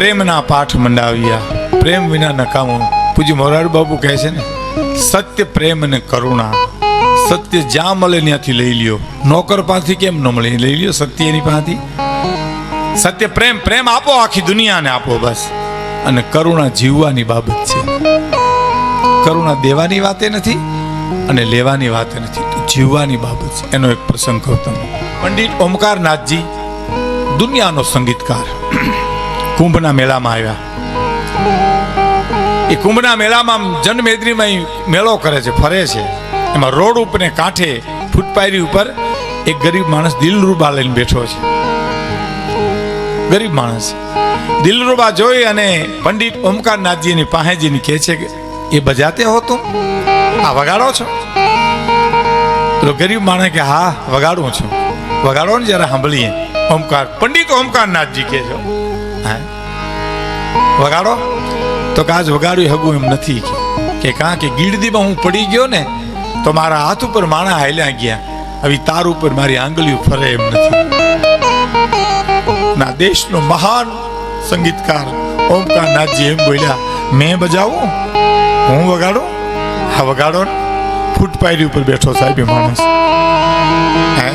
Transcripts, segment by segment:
પ્રેમના પાઠ મંડાવ્યા. પ્રેમ વિના નકામું. પૂજ્ય મોરારી બાબુ કહે છે ને, સત્ય પ્રેમ અને કરુણા. સત્ય જ્યાં મળે ત્યાંથી લઈ લ્યો. નોકર પાસેથી કેમ ન મળે? લઈ લ્યો સત્ય એની પાસેથી. સત્ય પ્રેમ પ્રેમ આપો આખી દુનિયાને આપો બસ. અને કરુણા જીવવાની બાબત છે. કરુણા દેવાની વાતે નથી અને લેવાની વાતે નથી. જીવવાની બાબત છે. એનો એક પ્રસંગ કહું તમને. પંડિત ઓમકારનાથજી, દુનિયાનો સંગીતકાર. કુંભના મેળામાં આવ્યા. એ કુંભના મેળામાં આમ જનમેદનીમાં મેળો કરે છે, ફરે છે. એમાં રોડ ઉપર કાંઠે ફૂટપાયરી ઉપર એક ગરીબ માણસ દિલરૂબા લઈને બેઠો છે. ગરીબ માણસ. દિલરૂબા જોઈ અને પંડિત ઓમકારનાથજીની પાસેજીને કહે છે કે, એ બજાતે હો તું? આ વગાડો છો? પેલો ગરીબ માણસ કે હા, વગાડું છું. વગાડો ને જરા સાંભળીએ. ઓમકાર, પંડિત ઓમકારનાથજી કહે છો વગાડો? તો કે આજ વગાડ્યું હગું એમ નથી કે. કાં કે ગીડદીમાં હું પડી ગયો ને, તો મારા હાથ ઉપર માણા હાલ્યા ગયા. હવે તાર ઉપર મારી આંગળીઓ ફરે એમ નથી. ના દેશનો મહાન સંગીતકાર ઓમકારનાથજી એમ બોલ્યા, મેં બજાવું? હું વગાડું? હા, વગાડો ફૂટપાયરી ઉપર બેઠો સાહેબ માણસ. હે?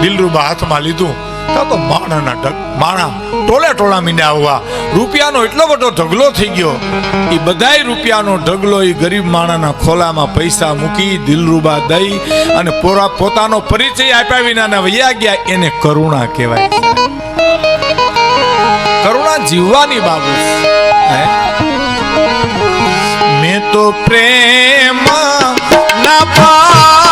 દિલરૂબા હાથમાં લીધું. તો માણાના ઢગ માણા ટોળે ટોળા મીંડા આવવા. રૂપિયાનો એટલો બધો ઢગલો થઈ ગયો. એ બધાય રૂપિયાનો ઢગલો એ ગરીબ માણસના ખોલામાં પૈસા મૂકી, દિલરૂબા દઈ અને પોરા પોતાનો પરિચય આપ્યા વિનાના વૈયા ગયા. એને કરુણા કહેવાય. કરુણા જીવવાની બાબત મેં તો પ્રેમ ના પાઠ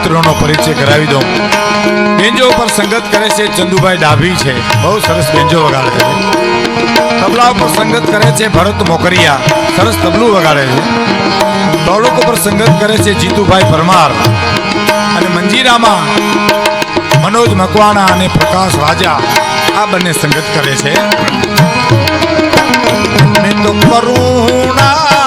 મિત્રોનો પરિચય કરાવી દઉં. બેન્જો ઉપર સંગત કરે છે, ચંદુભાઈ ડાભી છે. બહુ સરસ બેન્જો વગાડે છે. તબલા ઉપર સંગત કરે છે, ભરત મોકરિયા. સરસ તબલું વગાડે છે. દોડક ઉપર સંગત કરે છે, જીતુભાઈ પરમાર. અને મંજીરામાં મનોજ મકવાણા અને પ્રકાશ વાજા આ બંને સંગત કરે છે. મેં તો કરુણા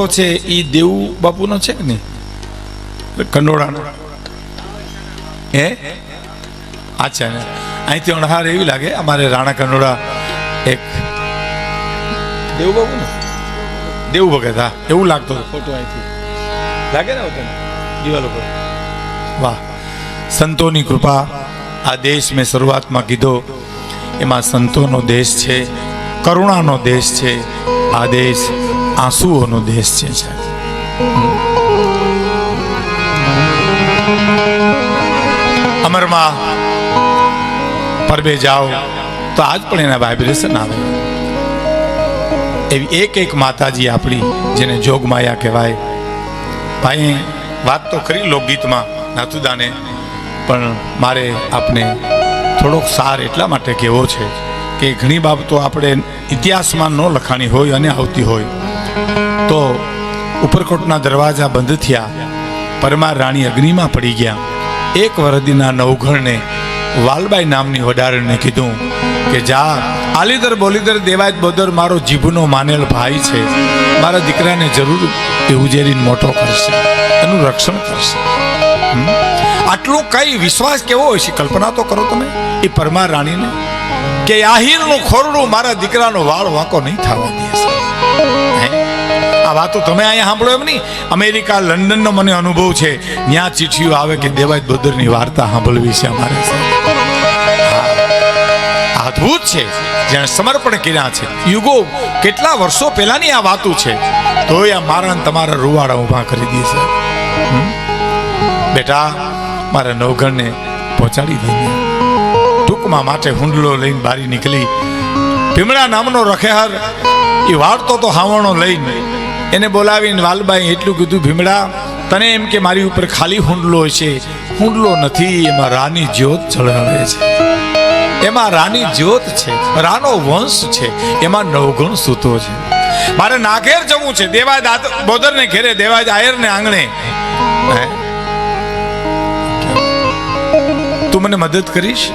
ફોટો છે એ દેવ બાપુનો છે કે નહીં કંડોળાનો. હે? અચ્છા અહીંથી અણહાર એવી લાગે અમારે રાણા કંડોળા એક. દેવ બાપુ ને દેવ ભગત હા. એવું લાગતો ફોટો અહીંથી. લાગે ને તને દિવાલ ઉપર. વાહ. સંતોની કૃપા આ દેશ મેં શરૂઆતમાં કીધો. એમાં સંતોનો દેશ છે કરુણાનો દેશ છે. આ દેશ આંસુઓનો દેશ છે અમરમાં પરબે જાઓ તો આજ પણ એના વાઇબ્રેશન આવે. એવી એક એક માતાજી આપણી જેને જોગમાયા કહેવાય. ભાઈ વાત તો ખરી લોકગીતમાં નાથુદાને, પણ મારે આપને થોડોક સાર એટલા માટે કહેવો છે કે ઘણી બાબતો આપણે ઇતિહાસમાં ન લખાણી હોય અને આવતી હોય. તો ઉપરકોટના દરવાજા બંધ થયા. પરમાર રાણી અગ્નિમાં પડી ગયા. એક વરદીના નવઘણને વાલબાઈ નામની વડારણને કીધું કે, જા, આલીદર બોલીદર દેવાય બોદર મારો જીભનો માનેલ ભાઈ છે. મારા દીકરાને જરૂર એ ઉજેરીને મોટો કરશે, એનું રક્ષણ કરશે? આટલું કઈ વિશ્વાસ કેવો હોય છે? કલ્પના તો કરો તમે, એ પરમાર રાણીને કે, આહિરનું ખોરડું મારા દીકરાનો વાળ વાંકો નહીં થવા દે? આ વાતો તમે અહીંયા સાંભળો એમ નહીં. અમેરિકા, લંડનનો મને અનુભવ છે. ત્યાં ચિઠ્ઠીઓ આવે કે દેવાય બોદરની વાર્તા સાંભળવી છે અમારે. અદ્ભુત છે. જેણે સમર્પણ કર્યા છે. યુગો, કેટલા વર્ષો પહેલાની આ વાતો છે. તોય આ મારા તમારા રૂવાડા ઊભા કરી દે બેટા, મારા નવઘણને પહોંચાડી દઈએ ટૂંકમાં માટે હુંડલો લઈને બારી નીકળી. ભીમડા નામનો રખેહર, એ વાળતો તો હાવણો લઈને એને બોલાવીને, વાલબાઈ, એટલું કીધું, ભીમડા, તને એમ કે મારી ઉપર ખાલી હુંડલો છે. હુંડલો નથી, એમાં રાની જ્યોત ચળાવે છે. એમાં રાની જ્યોત છે, રાનો વંશ છે, એમાં નવગુણ સૂતો છે. મારે નાઘેર જવું છે, દેવાય દાદ બોદર ને ઘેરે, દેવાય આયર ને આંગણે? તું મને મદદ કરીશ?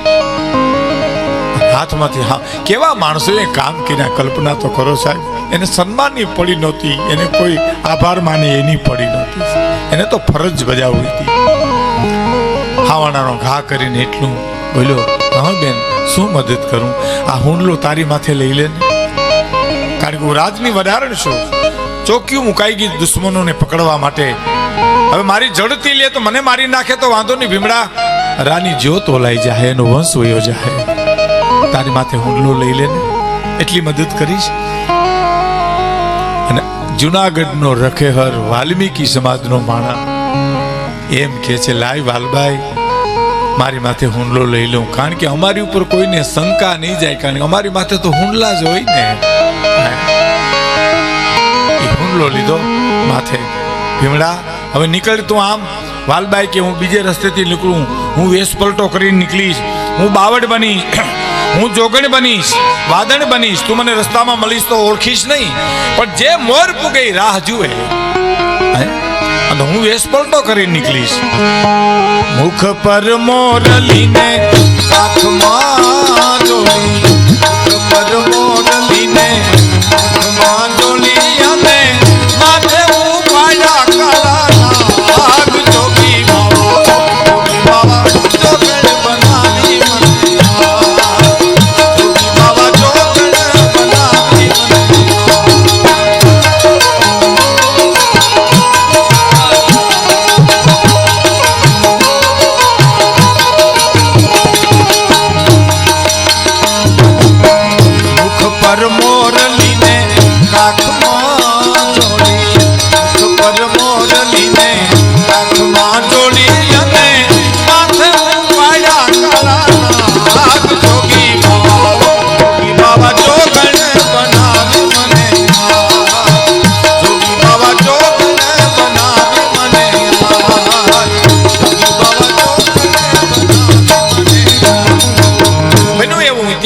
હાથમાંથી હા. કેવા માણસોએ કામ કર્યા, કલ્પના તો કરો સાહેબ. એને સન્માનની પડી નહોતી, એને કોઈ આભાર માને એની પડી નહોતી. એને તો ફરજ બજાવવી હતી. હાવાણાનો ઘા કરીને એટલું બોલ્યો, હા બેન, શું મદદ કરું? આ હુંડલો તારી માથે લઈ લે ને. કારણ કે હું રાજની વધારણ છું. ચોક્યું મુકાઈ ગઈ દુશ્મનોને પકડવા માટે. હવે મારી જડતી લે તો મને મારી નાખે તો વાંધો નહીં, ભીમડા. રાની જ્યોત ઓલાઈ જાય એનો વંશ વયો જાય તારી માથે હુંડલો લઈ લે ને. એટલી મદદ કરીશ? જુનાગઢનો રખેહર વાલ્મીકી સમાજનો માણા. એમ કે છે, લાય વાલભાઈ મારી માથે હુંડલો લઈ લઉં. કારણ કે અમારી ઉપર કોઈને શંકા નહીં જાય, કારણ કે અમારી માથે તો હુંડલા જ હોય ને. હુંડલો લીધો માથે. ભીમડા, હવે નીકળ તું આમ. વાલબાઈ કે હું બીજે રસ્તેથી નીકળું. હું વેશ પલટો કરીને નીકળીશ. હું બાવડ બનીશ. હું જોગણ બનીશ વાદણ બનીશ, તું મને રસ્તામાં મળીશ તો ઓળખીશ નહીં. પણ જે મોર પૂગે રાહ જુએ? અને હું વેશ પલટો કરીને નીકળીશ. મુખ પર મોર લીને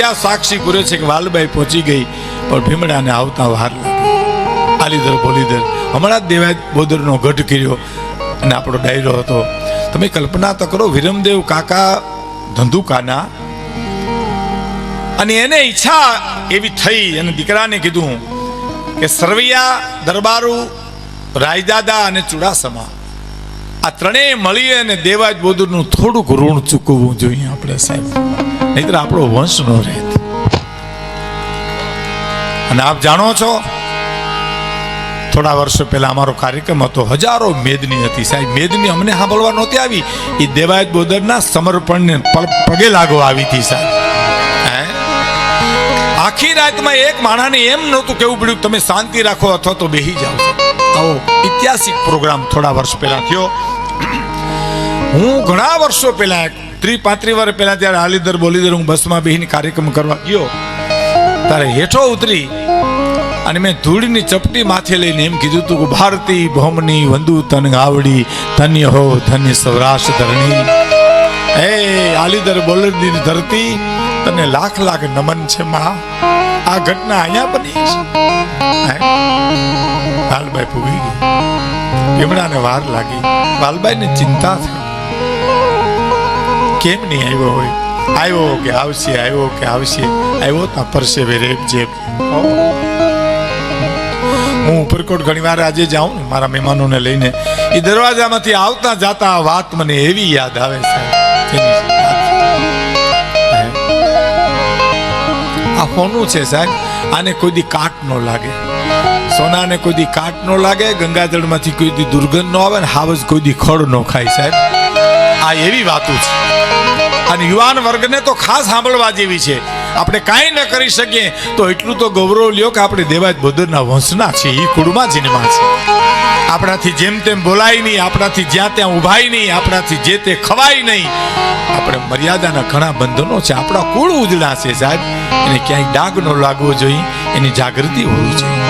એવું સાક્ષી પૂરે છે કે વાલબાઈ પહોંચી ગઈ, પણ ભીમડાને આવતા વાર લાગી. આલીદર બોલીદર હમણાં જ દેવાય બોદરનો ગઢ કર્યો અને આપણો ડાયરો હતો. તમે કલ્પના તો કરો, વિરમદેવ કાકા ધંધુકાના, અને એને ઈચ્છા એવી થઈ અને દીકરાને કીધું કે સરવૈયા, દરબારુ, રાયદાદા અને ચુડાસમા, આ ત્રણેય મળી અને દેવાજ બોદરનું થોડુંક ઋણ ચૂકવવું જોઈએ આપણે સાહેબ. નહીતર આપણો વંશ ન રહે. અને આપ જાણો છો, થોડા વર્ષો પહેલા અમારો કાર્યક્રમ હતો, હજારો મેદની હતી. સાહેબ, મેદની અમને સાંભળવા નહોતી આવી. એ દેવાયત બોદરના સમર્પણને પગે લાગવા આવી હતી, સાહેબ? આખી રાતમાં એક માણાને એમ નહોતું કેવું પડ્યું તમે શાંતિ રાખો અથવા તો બેહી જાઓ આવો, ઐતિહાસિક પ્રોગ્રામ થોડા વર્ષ પહેલા થયો. હું ઘણા વર્ષો પહેલા ત્રી પાંત્રી વર્ષ પહેલા ત્યારે હાલીદર બોલીદર હું બસમાં બેહીને કાર્યક્રમ કરવા ગયો. ત્યારે હેઠો ઉતરી અને મેં ધૂળની ચપટી માથે લઈને એમ કીધું હતું કે ભારતી ભોમની વંદુ તન આવડી ધન્ય હો ધન્ય સૌરાષ્ટ્ર ધરણી. હે આલીદર બોલરની ધરતી તને લાખ લાખ નમન છે માં. આ ઘટના અહીંયા બની છે. હે? લાલબાઈ પૂગી ગઈ. એમણાને વાર લાગી. લાલબાઈને ચિંતા થઈ. કેમ નહીં આવ્યો હોય? આવ્યો કે આવશે, આવ્યો કે આવશે? આવ્યો તો પરસેવે રેપ જેબ હું ઉપરકોટ ઘણીવાર આજે જાઉં ને મારા મહેમાનોને લઈને. એ દરવાજામાંથી આવતા જાતા વાત મને એવી યાદ આવે છે? આ ફોનું છે સાહેબ. આને કોઈ કાટ ન લાગે. સોનાને કોઈ કાટ ન લાગે, ગંગાજળમાંથી કોઈ દી દુર્ગંધ ન આવે ને હાવજ કોઈ દી ખડ ન ખાય સાહેબ. આ એવી વાતો છે. અને યુવાન વર્ગને તો ખાસ સાંભળવા જેવી છે. આપણે કાંઈ ન કરી શકીએ, તો એટલું તો ગૌરવ લ્યો કે આપણે દેવાજ બોદરના વંશના છે એ કુળમાં જન્મા છે. આપણાથી જેમ તેમ બોલાય નહીં, આપણાથી જ્યાં ત્યાં ઉભાય નહીં, આપણાથી જે તે ખવાય નહીં. આપણે મર્યાદાના ઘણા બંધનો છે, આપણા કુળ ઉજળા છે સાહેબ. એને ક્યાંય ડાઘ ન લાગવો જોઈએ, એની જાગૃતિ હોવી જોઈએ.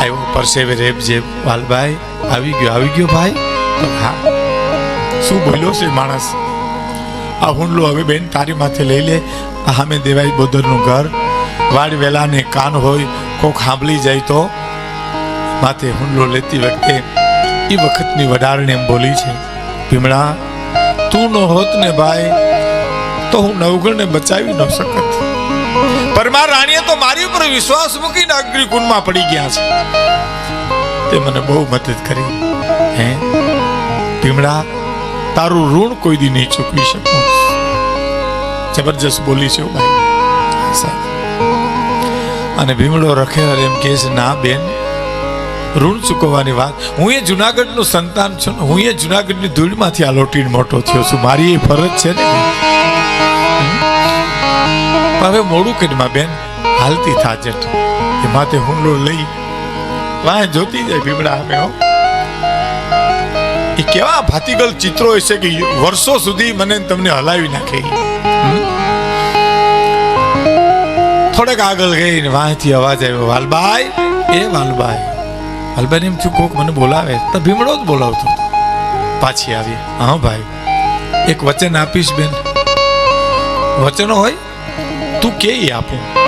આવ્યો પરસેવે રેપ જે વાલભાઈ, આવી ગયો આવી ગયો ભાઈ? હા. શું બોલ્યો છે માણસ? આ હુંડલો હવે બેન તારી માથે લઈ લે. હામે દેવાય બોદરનું ઘર. વાડ વેલાને કાન હોય, કોક સાંભળી જાય તો માથે હુંડલો લેતી વખતે એ વખતની વડારને એમ બોલી છે, ભીમડા, તું ન હોત ને ભાઈ, તો હું નવગણને બચાવી ન શકત. પરમાર રાણીએ તો મારી ઉપર વિશ્વાસ મૂકીને અગ્નિકુંડમાં પડી ગયા છે. તે મને બહુ મદદ કરી. હે? ભીમડા તારું ઋણ કોઈ દી નહીં ચૂકવી શકું. જબરજસ્ત બોલી છે ભાઈ. અને ભીમડો રખે એમ કહે છે, ના, બેન, ઋણ ચૂકવવાની વાત. હું એ જુનાગઢનું સંતાન છું હું એ જુનાગઢની ધૂળમાંથી આ લોટીને મોટો થયો છું. મારી એ ફરજ છે ને હવે મોડું કરીમાં બેન. હાલતી થાજટ એ માથે હુમલો લઈ. વાહ જોતી જાય ભીમડા અમે હો. એ કેવા ભાતીગલ ચિત્રો હશે કે વર્ષો સુધી મને તમને હલાવી નાખે. થોડેક આગળ ગઈને વાંચી અવાજ આવ્યો, વાલબાઈ, એ વાલબાઈ. વાલબાઈ એમ છું કોક મને બોલાવે. તો ભીમડો જ બોલાવતો પાછી આવી હા, ભાઈ. એક વચન આપીશ બેન. વચનો હોય? તું કે આપું.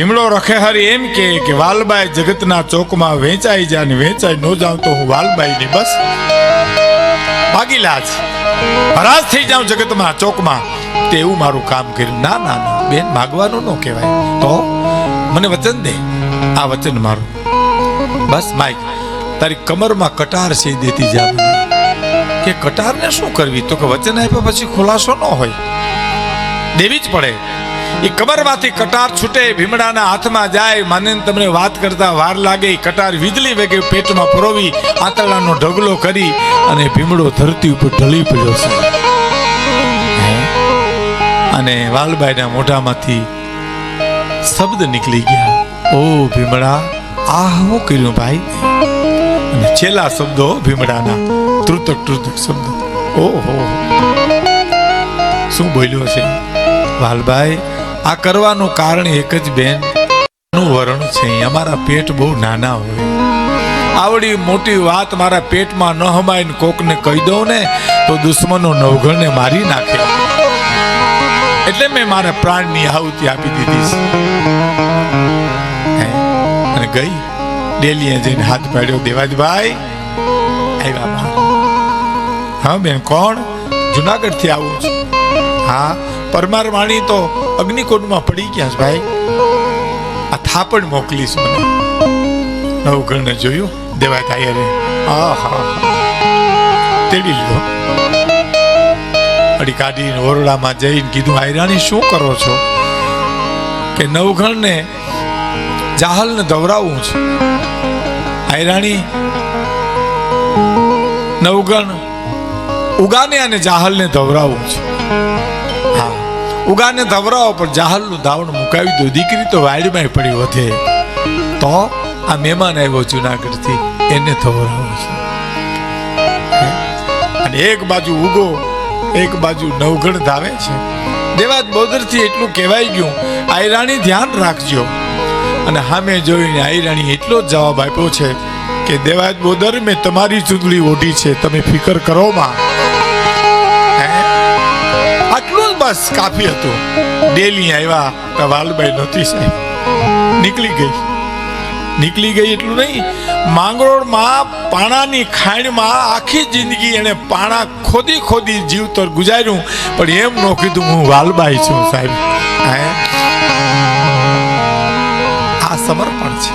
ભીમડો રખે હરી એમ કે કે વાલબાઈ જગતના ચોકમાં વેચાઈ જા ને વેચાઈ ન જાઉં તો હું વાલબાઈ ની બસ ભાગીલા જ હરાશ થઈ જાઉં જગતમાં, ચોકમાં. તેવું મારું કામ કર્યું. ના ના ના, બેન, માગવાનું ન કહેવાય. તો મને વચન દે. આ વચન મારું. બસ માઈક તારી કમરમાં કટાર છે દેતી જા કે કટારને શું કરવી? તો કે વચન આપ્યા પછી ખુલાસો ન હોય. દેવી જ પડે. એ કમરમાંથી કટાર છૂટે, ભીમડાના હાથમાં જાય માને તમને વાત કરતા વાર લાગે કટાર વીજળી વેગે પેટમાં પરોવી આંતરડાનો ઢગલો કરી અને ભીમડો ધરતી ઉપર ઢળી પડ્યો છે. અને વાલબાઈના મોઢામાંથી શબ્દ નીકળી ગયા. ઓ ભીમડા, આ હું કર્યું ભાઈ? અને છેલ્લા શબ્દો ભીમડાના, તૃતક તૃતક શબ્દો. ઓહો. શું બોલ્યો છે? વાલભાઈ આ કરવાનું કારણ એક જ બેન. વરણ છે, અમારા પેટ બહુ નાના હોય. આવડી મોટી વાત મારા પેટમાં ન હમાય ને કોકને કહી દઉં ને, તો દુશ્મનો નવઘણને મારી નાખે. એટલે મેં મારા પ્રાણની આહુતિ આપી દીધી છે. અને ગઈ, ડેલીએ જઈને હાથ પાડ્યો, દેવાજભાઈ, આવ્યા હા બેન, કોણ? જુનાગઢથી આવું છું. હા પરમાર વાણી તો અગ્નિકુંડમાં પડી ગયા છે ભાઈ. આ થાપણ મોકલીશ મને. નવગણને જોયું? દેવા તાયરે આ હા તેડી લીધો. અડી કાઢીને ઓરડામાં જઈને કીધું આયરાણી શું કરો છો? કે નવઘણને જાહલને દવરાવવું છે. આયરાણી નવગણ ઉગાને અને જાહલને ધવરાવવું છે. ઉગાને ધવરાવો, પણ જાહલનું ધાવણ મુકાવી દો. દીકરી તો વાડીમાં પડી વધે. તો આ મહેમાન આવ્યો જુનાગઢથી, એને ધવરાવો છે. અને એક બાજુ ઉગો, એક બાજુ નવગણ ધાવે છે. દેવાજ બોદરથી એટલું કહેવાય ગયું, આયરાણી ધ્યાન રાખજો. અને સામે જોઈને આયરાણી એટલો જ જવાબ આપ્યો છે કે દેવાજ બોદર, મેં તમારી ચૂંદડી ઓઢી છે. તમે ફિકર કરો માં. બસ કાફી હતું. ડેલી આવ્યા. તો વાલબાઈ નહોતી સાહેબ. નીકળી ગઈ. નીકળી ગઈ એટલું નહીં. માંગરોળમાં પાણાની ખાણમાં આખી જિંદગી એને પાણા ખોદી ખોદી જીવતર ગુજાર્યું. પણ એમ ન કીધું હું વાલબાઈ છું સાહેબ. આ સમર્પણ છે.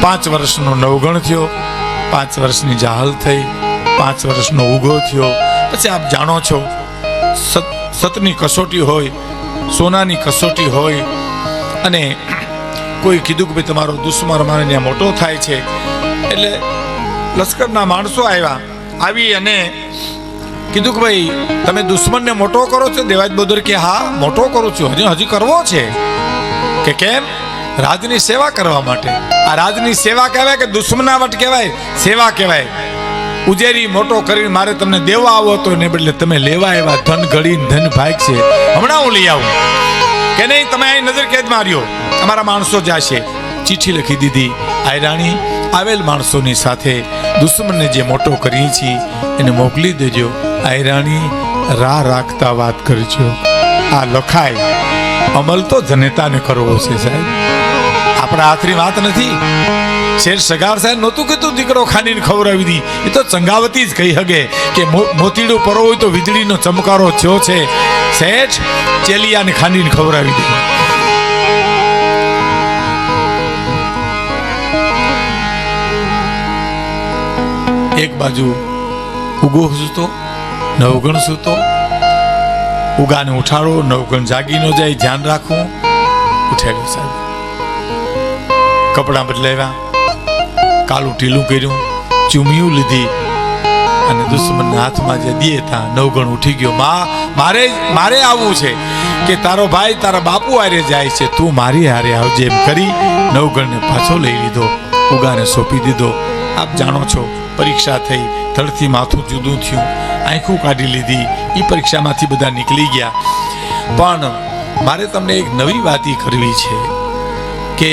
પાંચ વર્ષનો નવગણ થયો. પાંચ વર્ષની જાહલ થઈ. પાંચ વર્ષનો ઉગો થયો. પછી આપ જાણો છો સતની કસોટી હોય, સોનાની કસોટી હોય, અને કોઈ કીધું કે ભાઈ તમારો દુશ્મન મારે ત્યાં મોટો થાય છે. એટલે લશ્કરના માણસો આવ્યા, આવી અને કીધું કે ભાઈ, તમે દુશ્મનને મોટો કરો છો? દેવાજ બોદર કે, હા, મોટો કરું છું. હજી હજી કરવો છે. કે કેમ? રાજની સેવા કરવા માટે. આ રાજની સેવા કહેવાય કે દુશ્મનાવટ કહેવાય? સેવા કહેવાય. ઉજેરી મોટો કરીને મારે તમને દેવા આવો તો એને બદલે તમે લેવા એવા ધન ઘડીને ધન ભાગ છે. હમણાં હું લઈ આવું. કે નહીં, તમે અહીં નજર કેદ માર્યો. તમારા માણસો જાશે. ચિઠ્ઠી લખી દીધી. આયરાણી આવેલ માણસોની સાથે દુશ્મનને જે મોટો કરી છીએ, એને મોકલી દેજો. આયરાણી રાહ રાખતા વાત કરજો. આ લખાય. અમલ તો જનેતાને કરવો છે સાહેબ. આપણા હાથની વાત નથી. શેર સગાર સાહેબ નહોતું કીધું, દીકરો ખાનીને ખવડાવી દી. એ તો ચંગાવતી જ કહી હગે કે મોતીડું પરો હોય તો વીજળીનો ચમકારો થયો છે. શેઠ ચેલિયાને ખાંડીને ખવડાવી દીધી એક બાજુ ઉગો સૂતો, નવગણ સૂતો. ઉગાને ઉઠાડો, નવગણ જાગી ન જાય, ધ્યાન રાખવું. ઉઠેલો સાહેબ. કપડાં બદલાવ્યા. કાલું ઢીલું કર્યું, ચૂમિયું લીધી અને દુશ્મનના હાથમાં જે દીએ ત્યાં નવગણ ઉઠી ગયો, મા, મારે મારે આવવું છે કે તારો ભાઈ તારા બાપુ હારે જાય છે, તું મારી હારે આવજે એમ કરી નવગણને પાછો લઈ લીધો, ઉગાને સોંપી દીધો. આપ જાણો છો, પરીક્ષા થઈ ધડથી માથું જુદું થયું, આંખું કાઢી લીધી એ પરીક્ષામાંથી બધા નીકળી ગયા. પણ મારે તમને એક નવી વાત કરવી છે કે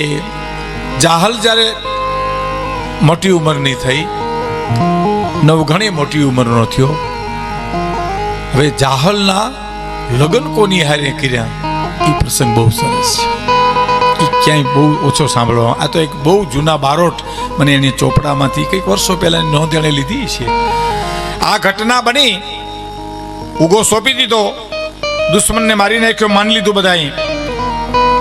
જાહલ જ્યારે મોટી ઉંમરની થઈ. નવઘણી મોટી ઉંમરનો થયો. હવે જાહલના લગ્ન કોની હારે કર્યા? એ પ્રસંગ બહુ સરસ છે. એ ક્યાંય બહુ ઓછો સાંભળવા આ તો એક બહુ જૂના બારોટ મને એની ચોપડામાંથી કંઈક વર્ષો પહેલાં નોંધ એણે લીધી છે. આ ઘટના બની. ઉગો સોંપી દીધો. દુશ્મનને મારી નાખ્યો, માની લીધું બધાએ.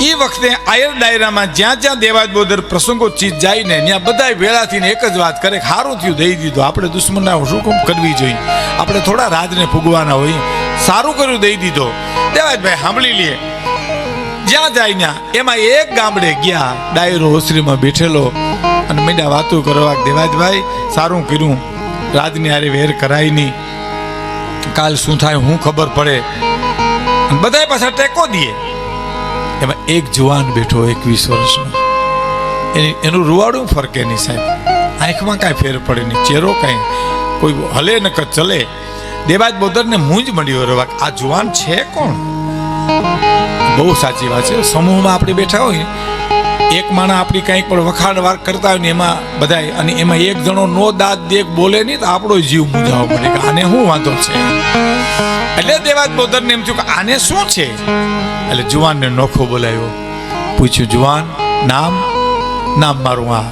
એ વખતે આયર ડાયરામાં જ્યાં જ્યાં દેવાજ બોદર પ્રસંગો ચીજ જાય ને ત્યાં બધા વેળા થઈને એક જ વાત કરે સારું થયું, દઈ દીધું. આપણે દુશ્મનના હુકમ કરવી જોઈએ? આપણે થોડા રાજને ફૂગવાના હોય. સારું કર્યું, દઈ દીધો. દેવાજભાઈ, સાંભળી લે. જ્યાં જાય ત્યાં, એમાં એક ગામડે ગયા, ડાયરો ઓસરીમાં બેઠેલો અને મીંડા વાતો કરવા દેવાજભાઈ, સારું કર્યું. રાજની આરે વેર કરાય નહીં. કાલ શું થાય, હું ખબર પડે. બધાય પાછા ટેકો દે. એમાં એક જુવાન બેઠો એકવીસ વર્ષનો. એની, એનું રૂવાડું ફરકે નહીં સાહેબ. આંખમાં કાંઈ ફેર પડે નહીં, ચહેરો કાંઈ, કોઈ હલે ન ચલે. દેવાજ બોદરને મૂંજ મળ્યો રવા, આ જુવાન છે કોણ? બહુ સાચી વાત છે. સમૂહમાં આપણે બેઠા હોય, એક માણા આપણી કંઈક પણ વખાણ વાર કરતા હોય ને એમાં બધાય, અને એમાં એક જણો નો દાદ દેખ બોલે નહીં તો આપણો જીવ મૂંઝાવો પડે કે આને શું વાંધો છે? એટલે દેવાજ બોદરને એમ થયું કે આને શું છે? એટલે જુવાનને નોખો બોલાવ્યો. પૂછ્યું, જુવાન, નામ? નામ મારું આ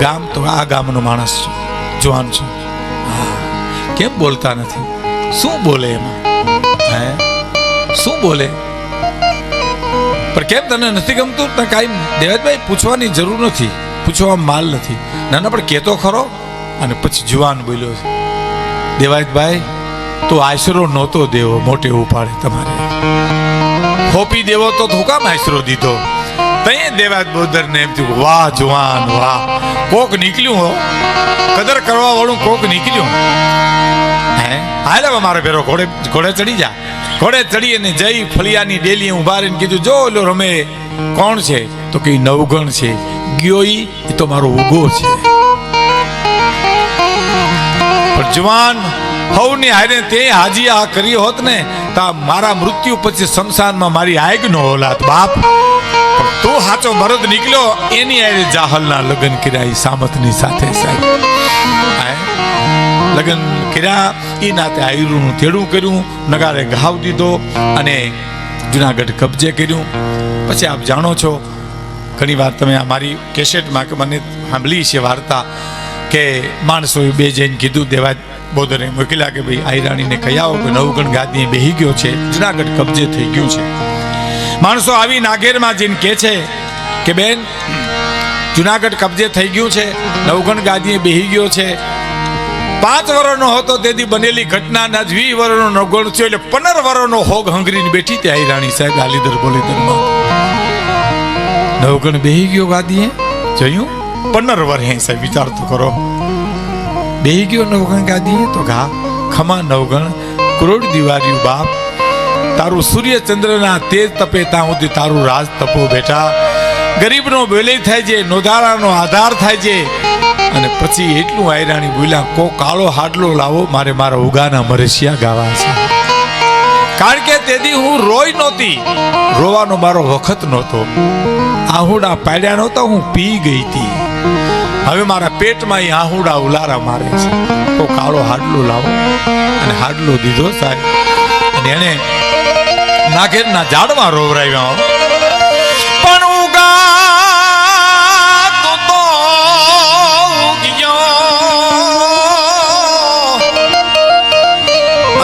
ગામ. તો આ ગામનો માણસ છું. જુવાન છું. હા, કેમ બોલતા નથી? શું બોલે એમાં? હે? શું બોલે? પણ કેમ તને નથી ગમતું? તને કાંઈ દેવાજભાઈ પૂછવાની જરૂર નથી. પૂછવામાં માલ નથી. ના ના, પણ કહેતો ખરો. અને પછી જુવાન બોલ્યો છે દેવાજભાઈ, તો આશરો નહોતો દેવો મોટે ઉપાડે તમારે. હોપી દેવો તો હું કામ આશરો દીધો. તઈ દેવાજ બોદર ને એમ થયું, વાહ જુવાન, વાહ. કોક નીકળ્યું હો. કદર કરવા વાળું કોક નીકળ્યું. હે? હાલે મારો ભેરો ઘોડે ઘોડે ચડી જા. ઘોડે ચડી અને જઈ ફળિયાની ડેલી ઊભા રહીને કીધું, જો ઓલો રમે, કોણ છે? તો કે, નવગણ છે. ગયો એ તો મારો ઉગો છે. પણ જવાન હવની હારે તે હાજી આ કરી હોત ને, તો મારા મૃત્યુ પછી શમશાનમાં મારી આગ નો ઓલાત બાપ તો હાચો મરદ નીકળ્યો, એની હારે જાહલના લગ્ન કર્યા સામતની સાથે સાહેબ. લગ્ન કર્યા એ નાતે આયુરનું તેડું કર્યું, નગારે ઘાવ દીધો અને જુનાગઢ કબજે કર્યું. પછી આપ જાણો છો ઘણી વાર તમે મારી કેસેટમાં કે મને સાંભળી છે વાર્તા કે માણસોએ બે જઈને કીધું, દેવા બોધરે મોકલ્યા કે ભાઈ, આયરાણીને કહી આવો કે નવગણ ગાદી બેહી ગયો છે, જુનાગઢ કબજે થઈ ગયું છે. માણસો આવી નાગેરમાં જઈને કહે છે કે, બેન, જુનાગઢ કબજે થઈ ગયું છે, નવગણ ગાદીએ બેહી ગયો છે. પાંચ વર્ષનો હતો તેથી બનેલી ઘટનાના જ વીસ વર્ષનો નવગણ થયો એટલે પંદર વર્ષનો હોગ હંગરીને બેઠી ત્યાં રાણી સાહેબ આલીદર બોલીદરમાં નવગણ બેહી ગયો ગાદીએ? જોયું? પંદર વર્ષે સાહેબ વિચાર તો કરો. બેહી ગયો નવગણ ગાદીએ તો ઘા, ખમા નવગણ, કરોડ દિવાર્યું બાપ. તારું સૂર્યચંદ્રના તેજ તપે ત્યાં સુધી તારું રાજ તપો બેટા. ગરીબનો બેલે થાય છે, નોધારાનો આધાર થાય છે. અને પછી એટલું આયરાણી બોલ્યા, કો કાળો હાડલો લાવો, મારે મારા ઉગાના મરેશિયા ગાવા છે. કારણ કે તેથી હું રોઈ નહોતી. રોવાનો મારો વખત નહોતો. આહુડા પાડ્યા નહોતા, હું પી ગઈ હતી હવે મારા પેટમાં એ આહુડા ઉલારા મારે છે. તો કાળો હાડલો લાવો. અને હાડલો દીધો સાહેબ. અને એને નાગેરના ઝાડમાં રોવરાવ્યા પણ ઉગા.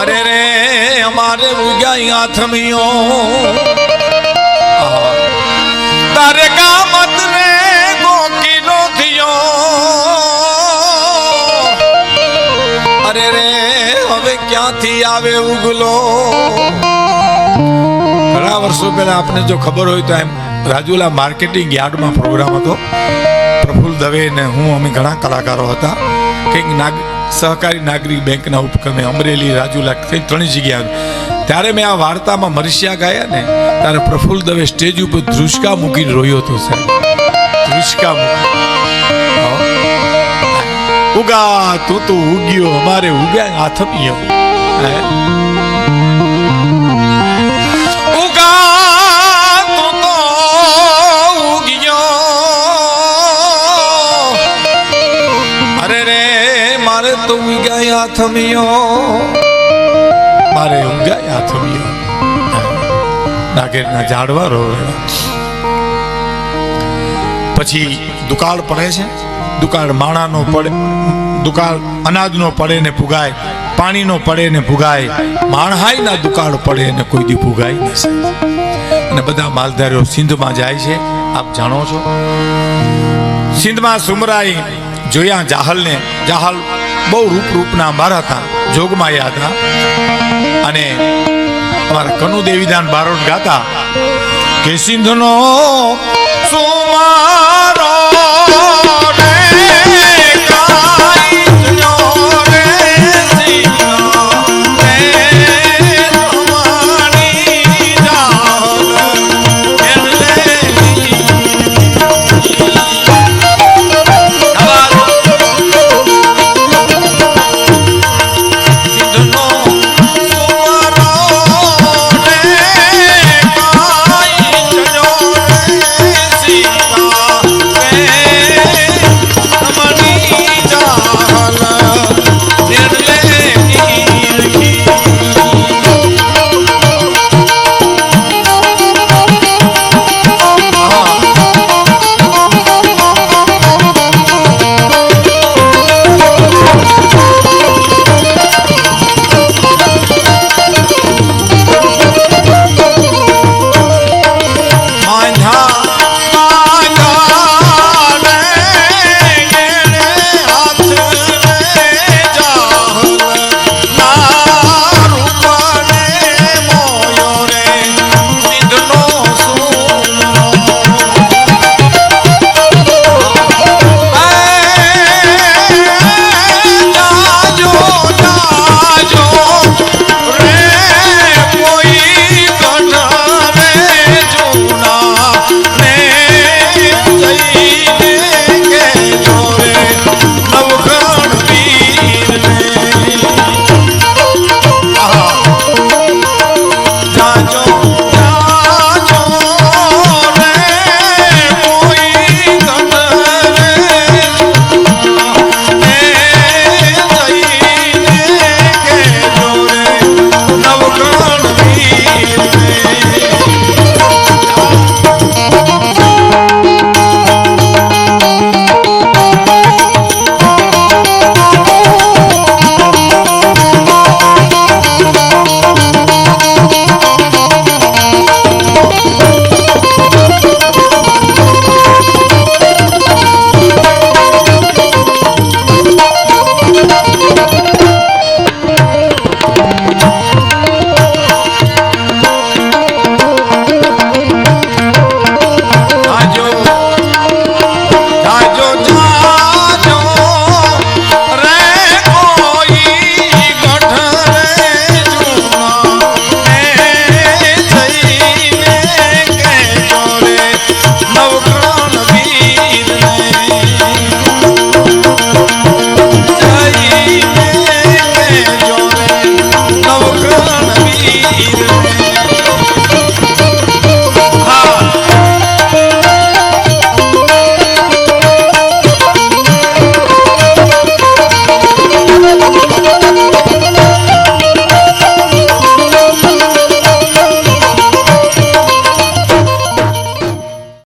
અરે રે, અમારે ઉગ્યા આથમિયો તારે ક્યાંથી આવે ઉગલો. ઘણા વર્ષો પહેલા આપને જો ખબર હોય તો એમ રાજુલા માર્કેટિંગ યાર્ડમાં પ્રોગ્રામ હતો. પ્રફુલ્લ દવે ને હું, અમે ઘણા કલાકારો હતા. કંઈક નાગ, સહકારી નાગરિક બેંકના ઉપક્રમે અમરેલી રાજુલા કંઈક ત્રણેય જગ્યા ત્યારે મેં આ વાર્તામાં મરસિયા ગાયા ને, ત્યારે પ્રફુલ દવે સ્ટેજ ઉપર ધ્રુસકા મૂકીને રોયો હતો સાહેબ. ધ્રુસકા ઉગા, તું તો ઉગ્યો, અમારે ઉગ્યા આથમીયો રે મારે ઉગ્યા આથમીયો નાગેરના ઝાડવા રોવે પછી દુકાળ પડે છે, દુકાળ માણાનો પડે, દુકાળ અનાજનો પડે ને પુગાય. પાણીનો પડે ને પુગાય માણહાઈના દુકાળ પડે ને કોઈ દી ભૂગાય ન અને બધા માલધારીઓ સિંધમાં જાય છે, આપ જાણો છો? સિંધમાં સુમરાઈ જોયા જાહલને, જાહલ બહુ રૂપ રૂપના મારા હતા જોગમાયા હતા અને અમારા કનુ દેવીદાન બારોટ ગાતા કે સિંધનો સુમા